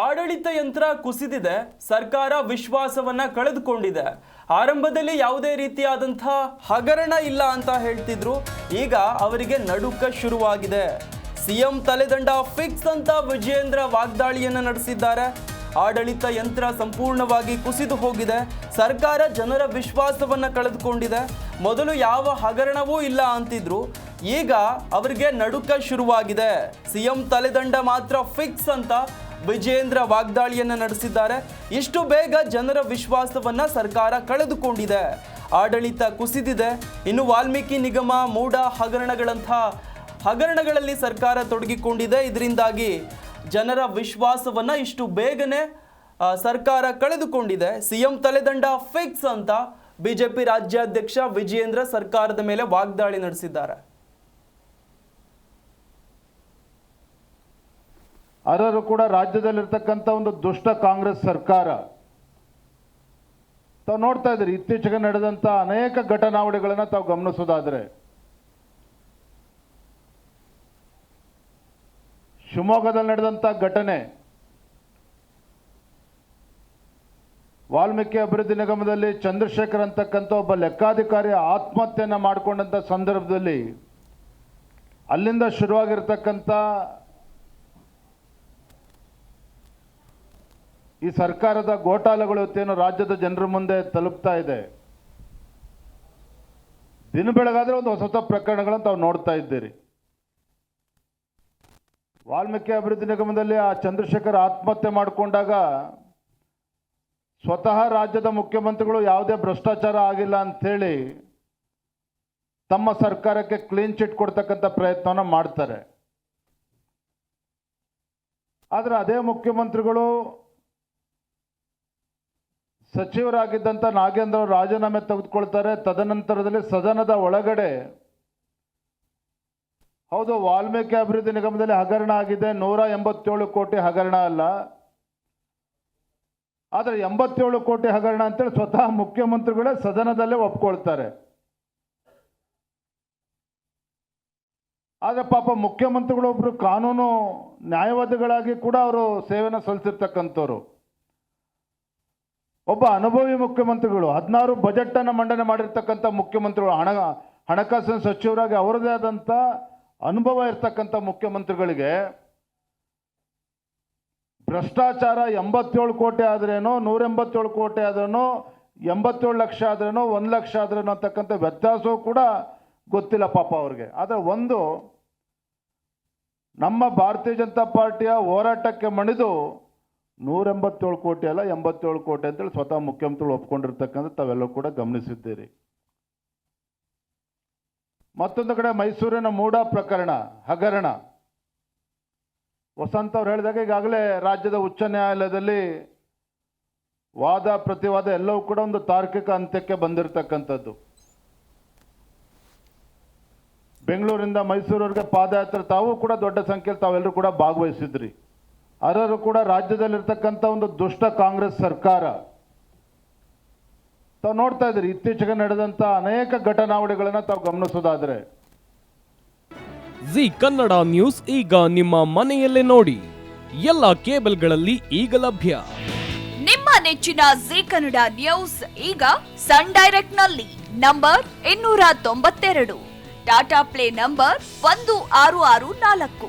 ಆಡಳಿತ ಯಂತ್ರ ಕುಸಿದಿದೆ, ಸರ್ಕಾರ ವಿಶ್ವಾಸವನ್ನ ಕಳೆದುಕೊಂಡಿದೆ. ಆರಂಭದಲ್ಲಿ ಯಾವುದೇ ರೀತಿಯಾದಂಥ ಹಗರಣ ಇಲ್ಲ ಅಂತ ಹೇಳ್ತಿದ್ರು, ಈಗ ಅವರಿಗೆ ನಡುಕ ಶುರುವಾಗಿದೆ. ಸಿಎಂ ತಲೆದಂಡ ಫಿಕ್ಸ್ ಅಂತ ವಿಜಯೇಂದ್ರ ವಾಗ್ದಾಳಿಯನ್ನ ನಡೆಸಿದ್ದಾರೆ. ಆಡಳಿತ ಯಂತ್ರ ಸಂಪೂರ್ಣವಾಗಿ ಕುಸಿದು ಹೋಗಿದೆ, ಸರ್ಕಾರ ಜನರ ವಿಶ್ವಾಸವನ್ನ ಕಳೆದುಕೊಂಡಿದೆ. ಮೊದಲು ಯಾವ ಹಗರಣವೂ ಇಲ್ಲ ಅಂತಿದ್ರು, ಈಗ ಅವರಿಗೆ ನಡುಕ ಶುರುವಾಗಿದೆ. ಸಿಎಂ ತಲೆದಂಡ ಮಾತ್ರ ಫಿಕ್ಸ್ ಅಂತ ವಿಜೇಂದ್ರ ವಾಗ್ದಾಳಿಯನ್ನ ನಡೆಸಿದ್ದಾರೆ. ಇಷ್ಟು ಬೇಗ ಜನರ ವಿಶ್ವಾಸವನ್ನ ಸರ್ಕಾರ ಕಳೆದುಕೊಂಡಿದೆ. ಆಡಳಿತ ಕುಸಿದಿದೆ. ಇನ್ನು ವಾಲ್ಮೀಕಿ ನಿಗಮ ಮೂಡ ಹಗರಣಗಳಂಥ ಹಗರಣಗಳಲ್ಲಿ ಸರ್ಕಾರ ತೊಡಗಿಕೊಂಡಿದೆ. ಇದರಿಂದಾಗಿ ಜನರ ವಿಶ್ವಾಸವನ್ನ ಇಷ್ಟು ಬೇಗನೆ ಸರ್ಕಾರ ಕಳೆದುಕೊಂಡಿದೆ. ಸಿಎಂ ತಲೆದಂಡ ಫಿಕ್ಸ್ ಅಂತ ಬಿಜೆಪಿ ರಾಜ್ಯಾಧ್ಯಕ್ಷ ವಿಜಯೇಂದ್ರ ಸರ್ಕಾರದ ಮೇಲೆ ವಾಗ್ದಾಳಿ ನಡೆಸಿದ್ದಾರೆ. ಅರರು ಕೂಡ ರಾಜ್ಯದಲ್ಲಿರ್ತಕ್ಕಂಥ ಒಂದು ದುಷ್ಟ ಕಾಂಗ್ರೆಸ್ ಸರ್ಕಾರ. ತಾವು ನೋಡ್ತಾ ಇದ್ದೀರಿ, ಇತ್ತೀಚೆಗೆ ನಡೆದಂಥ ಅನೇಕ ಘಟನಾವಳಿಗಳನ್ನು ತಾವು ಗಮನಿಸೋದಾದರೆ. ಶಿವಮೊಗ್ಗದಲ್ಲಿ ನಡೆದಂಥ ಘಟನೆ, ವಾಲ್ಮೀಕಿ ಅಭಿವೃದ್ಧಿ ನಿಗಮದಲ್ಲಿ ಚಂದ್ರಶೇಖರ್ ಅಂತಕ್ಕಂಥ ಒಬ್ಬ ಲೆಕ್ಕಾಧಿಕಾರಿ ಆತ್ಮಹತ್ಯೆಯನ್ನು ಮಾಡಿಕೊಂಡಂಥ ಸಂದರ್ಭದಲ್ಲಿ ಅಲ್ಲಿಂದ ಶುರುವಾಗಿರ್ತಕ್ಕಂಥ ಈ ಸರ್ಕಾರದ ಗೋಟಾಲಗಳು ಇವತ್ತೇನು ರಾಜ್ಯದ ಜನರ ಮುಂದೆ ತಲುಪ್ತಾ ಇದೆ. ದಿನ ಬೆಳಗಾದ್ರೆ ಒಂದು ಹೊಸ ಹೊಸ ಪ್ರಕರಣಗಳನ್ನು ತಾವು ನೋಡ್ತಾ ಇದ್ದೀರಿ. ವಾಲ್ಮೀಕಿ ಅಭಿವೃದ್ಧಿ ನಿಗಮದಲ್ಲಿ ಆ ಚಂದ್ರಶೇಖರ್ ಆತ್ಮಹತ್ಯೆ ಮಾಡಿಕೊಂಡಾಗ ಸ್ವತಃ ರಾಜ್ಯದ ಮುಖ್ಯಮಂತ್ರಿಗಳು ಯಾವುದೇ ಭ್ರಷ್ಟಾಚಾರ ಆಗಿಲ್ಲ ಅಂಥೇಳಿ ತಮ್ಮ ಸರ್ಕಾರಕ್ಕೆ ಕ್ಲೀನ್ ಚಿಟ್ ಕೊಡ್ತಕ್ಕಂಥ ಪ್ರಯತ್ನವನ್ನು ಮಾಡ್ತಾರೆ. ಆದರೆ ಅದೇ ಮುಖ್ಯಮಂತ್ರಿಗಳು ಸಚಿವರಾಗಿದ್ದಂಥ ನಾಗೇಂದ್ರ ಅವರು ರಾಜೀನಾಮೆ ತೆಗೆದುಕೊಳ್ತಾರೆ. ತದನಂತರದಲ್ಲಿ ಸದನದ ಒಳಗಡೆ ಹೌದು, ವಾಲ್ಮೀಕಿ ಅಭಿವೃದ್ಧಿ ನಿಗಮದಲ್ಲಿ ಹಗರಣ ಆಗಿದೆ. ನೂರ ಎಂಬತ್ತೇಳು ಕೋಟಿ ಹಗರಣ ಅಲ್ಲ. ಆದರೆ ಎಂಬತ್ತೇಳು ಕೋಟಿ ಹಗರಣ ಅಂತೇಳಿ ಸ್ವತಃ ಮುಖ್ಯಮಂತ್ರಿಗಳೇ ಸದನದಲ್ಲೇ ಒಪ್ಕೊಳ್ತಾರೆ. ಆದರೆ ಪಾಪ ಮುಖ್ಯಮಂತ್ರಿಗಳೊಬ್ಬರು ಕಾನೂನು ನ್ಯಾಯವಾದಿಗಳಾಗಿ ಕೂಡ ಅವರು ಸೇವೆನ ಸಲ್ಲಿಸಿರ್ತಕ್ಕಂಥವ್ರು. ಒಬ್ಬ ಅನುಭವಿ ಮುಖ್ಯಮಂತ್ರಿಗಳು ಹದಿನಾರು ಬಜೆಟ್ ಅನ್ನು ಮಂಡನೆ ಮಾಡಿರ್ತಕ್ಕಂಥ ಮುಖ್ಯಮಂತ್ರಿಗಳು, ಹಣ, ಹಣಕಾಸಿನ ಸಚಿವರಾಗಿ ಅವರದೇ ಆದಂಥ ಅನುಭವ ಇರ್ತಕ್ಕಂಥ ಮುಖ್ಯಮಂತ್ರಿಗಳಿಗೆ ಭ್ರಷ್ಟಾಚಾರ ಎಂಬತ್ತೇಳು ಕೋಟಿ ಆದ್ರೇನೋ ನೂರ ಎಂಬತ್ತೇಳು ಕೋಟಿ ಆದ್ರೇನೋ, ಎಂಬತ್ತೇಳು ಲಕ್ಷ ಆದ್ರೇನೋ, ಒಂದು ಲಕ್ಷ ಆದ್ರೇನೋ ಅಂತಕ್ಕಂಥ ವ್ಯತ್ಯಾಸವೂ ಕೂಡ ಗೊತ್ತಿಲ್ಲ ಪಾಪ ಅವ್ರಿಗೆ. ಆದರೆ ಒಂದು ನಮ್ಮ ಭಾರತೀಯ ಜನತಾ ಪಾರ್ಟಿಯ ಹೋರಾಟಕ್ಕೆ ಮಣಿದು ನೂರ ಎಂಬತ್ತೇಳು ಕೋಟಿ ಅಲ್ಲ, ಎಂಬತ್ತೇಳು ಕೋಟಿ ಅಂತೇಳಿ ಸ್ವತಃ ಮುಖ್ಯಮಂತ್ರಿಗಳು ಒಪ್ಕೊಂಡಿರ್ತಕ್ಕಂಥ ತಾವೆಲ್ಲರೂ ಕೂಡ ಗಮನಿಸಿದ್ದೀರಿ. ಮತ್ತೊಂದು ಕಡೆ ಮೈಸೂರಿನ ಮೂಡ ಪ್ರಕರಣ, ಹಗರಣ. ವಸಂತ್ ಅವ್ರು ಹೇಳಿದಾಗ ಈಗಾಗಲೇ ರಾಜ್ಯದ ಉಚ್ಚ ನ್ಯಾಯಾಲಯದಲ್ಲಿ ವಾದ, ಪ್ರತಿವಾದ ಎಲ್ಲವೂ ಕೂಡ ಒಂದು ತಾರ್ಕಿಕ ಅಂತ್ಯಕ್ಕೆ ಬಂದಿರತಕ್ಕಂಥದ್ದು. ಬೆಂಗಳೂರಿಂದ ಮೈಸೂರವರೆಗೆ ಪಾದಯಾತ್ರೆ ತಾವು ಕೂಡ ದೊಡ್ಡ ಸಂಖ್ಯೆಯಲ್ಲಿ ತಾವೆಲ್ಲರೂ ಕೂಡ ಭಾಗವಹಿಸಿದ್ರಿ. ಅರರು ಕೂಡ ರಾಜ್ಯದಲ್ಲಿರ್ತಕ್ಕಂಥ ಒಂದು ದುಷ್ಟ ಕಾಂಗ್ರೆಸ್ ಸರ್ಕಾರ. ತಾವು ನೋಡ್ತಾ ಇದ್ದೀರಿ ಇತ್ತೀಚೆಗೆ ನಡೆದಂಥ ಅನೇಕ ಘಟನಾವಳಿಗಳನ್ನು ತಾವು ಗಮನಿಸೋದಾದ್ರೆ. ಜಿ ಕನ್ನಡ ನ್ಯೂಸ್ ಈಗ ನಿಮ್ಮ ಮನೆಯಲ್ಲೇ ನೋಡಿ. ಎಲ್ಲ ಕೇಬಲ್ಗಳಲ್ಲಿ ಈಗ ಲಭ್ಯ. ನಿಮ್ಮ ನೆಚ್ಚಿನ ಜಿ ಕನ್ನಡ ನ್ಯೂಸ್ ಈಗ ಸನ್ ಡೈರೆಕ್ಟ್ನಲ್ಲಿ ನಂಬರ್ ಇನ್ನೂರ ತೊಂಬತ್ತೆರಡು. ಟಾಟಾ ಪ್ಲೇ ನಂಬರ್ ಒಂದು ಆರು ಆರು ನಾಲ್ಕು.